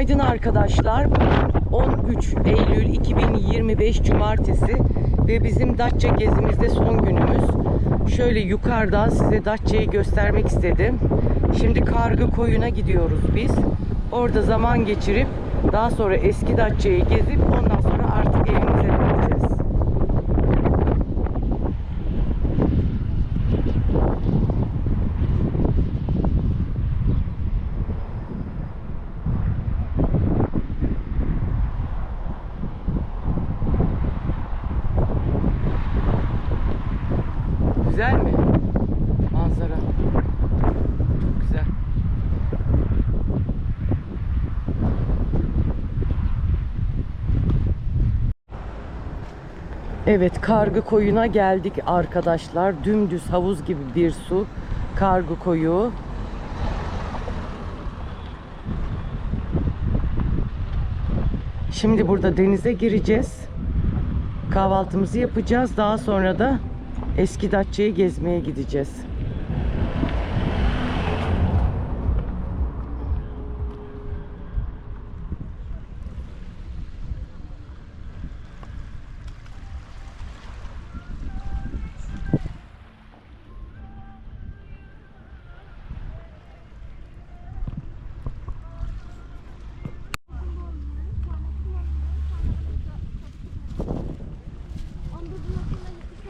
Günaydın arkadaşlar. Bugün 13 Eylül 2025 Cumartesi ve bizim Datça gezimizde son günümüz. Şöyle yukarıdan size Datça'yı göstermek istedim. Şimdi Kargı Koyun'a gidiyoruz biz. Orada zaman geçirip daha sonra eski Datça'yı gezip ondan sonra artık evimize döneceğiz. Güzel mi? Manzara. Çok güzel. Evet, Kargı Koyu'na geldik arkadaşlar. Dümdüz havuz gibi bir su. Kargı Koyu. Şimdi burada denize gireceğiz. Kahvaltımızı yapacağız. Daha sonra da eski Datça'yı gezmeye gideceğiz.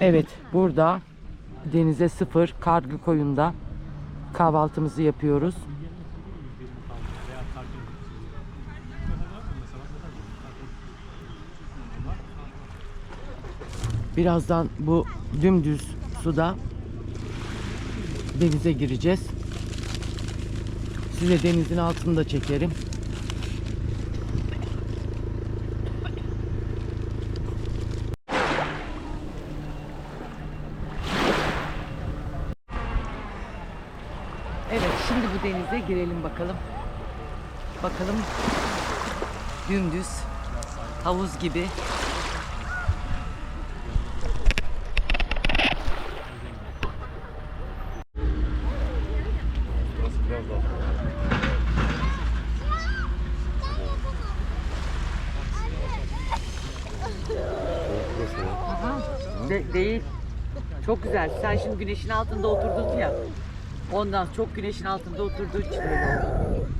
Evet, burada denize sıfır kargı koyunda kahvaltımızı yapıyoruz. Birazdan bu dümdüz suda denize gireceğiz. Size denizin altını da çekerim. Evet, şimdi bu denize girelim bakalım. Bakalım dümdüz havuz gibi. De- değil. Çok güzel. Sen şimdi güneşin altında oturdun ya. Ondan çok güneşin altında oturduğu için öyle oldu.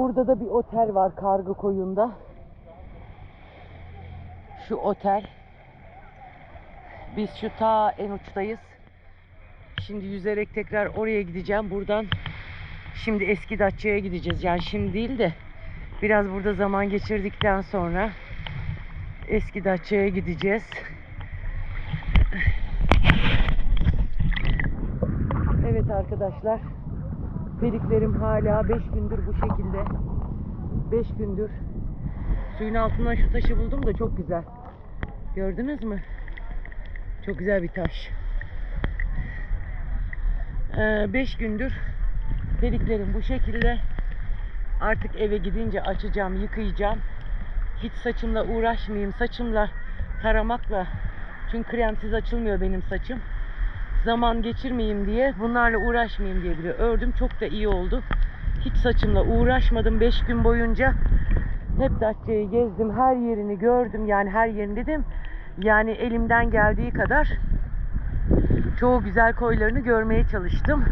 Burada da bir otel var Kargı Koyun'da. Şu otel. Biz şu ta en uçtayız. Şimdi yüzerek tekrar oraya gideceğim. Buradan şimdi eski Datça'ya gideceğiz. Yani şimdi değil de biraz burada zaman geçirdikten sonra eski Datça'ya gideceğiz. Evet arkadaşlar. Peliklerim hala 5 gündür bu şekilde. 5 gündür. Suyun altından şu taşı buldum da çok güzel. Gördünüz mü? Çok güzel bir taş. 5 gündür peliklerim bu şekilde. Artık eve gidince açacağım, yıkayacağım. Hiç saçımla uğraşmayayım. Saçımla taramakla. Çünkü kremsiz açılmıyor benim saçım. Zaman geçirmeyeyim diye, bunlarla uğraşmayayım diye bile ördüm. Çok da iyi oldu. Hiç saçımla uğraşmadım 5 gün boyunca. Hep Datça'yı gezdim. Her yerini gördüm. Yani her yerini dedim. Yani elimden geldiği kadar çoğu güzel koylarını görmeye çalıştım.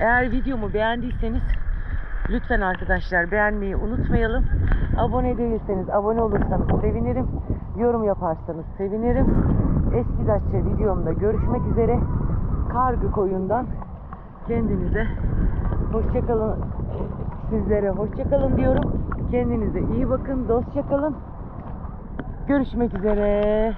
Eğer videomu beğendiyseniz lütfen arkadaşlar beğenmeyi unutmayalım. Abone değilseniz abone olursanız sevinirim. Yorum yaparsanız sevinirim. Eski Datça videomda görüşmek üzere. Kargı koyundan kendinize hoşçakalın. Sizlere hoşçakalın diyorum. Kendinize iyi bakın. Dostça kalın. Görüşmek üzere.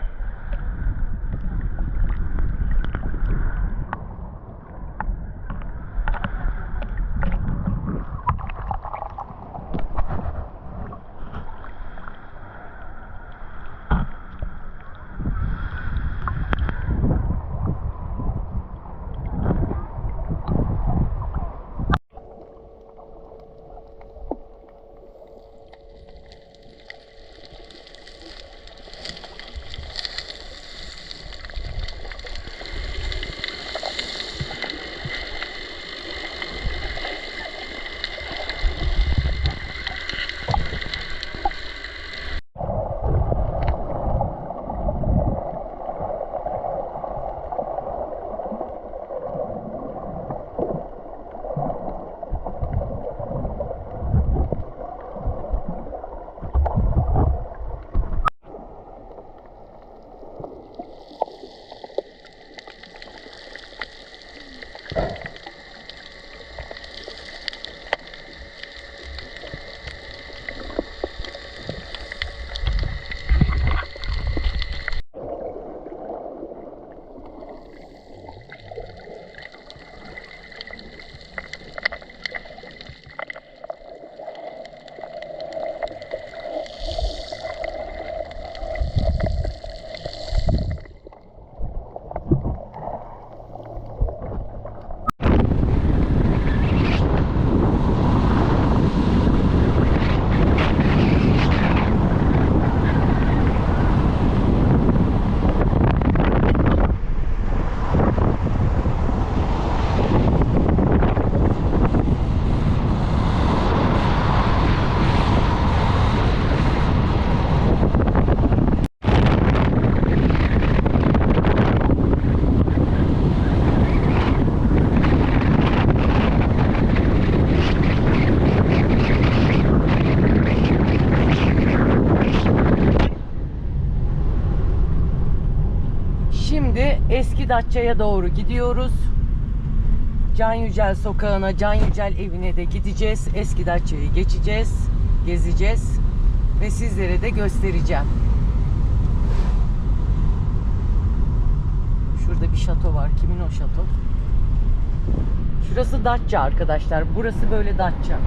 Datça'ya doğru gidiyoruz. Can Yücel sokağına, Can Yücel evine de gideceğiz. Eski Datça'yı geçeceğiz, gezeceğiz ve sizlere de göstereceğim. Şurada bir şato var. Kimin o şato? Şurası Datça arkadaşlar. Burası böyle Datça.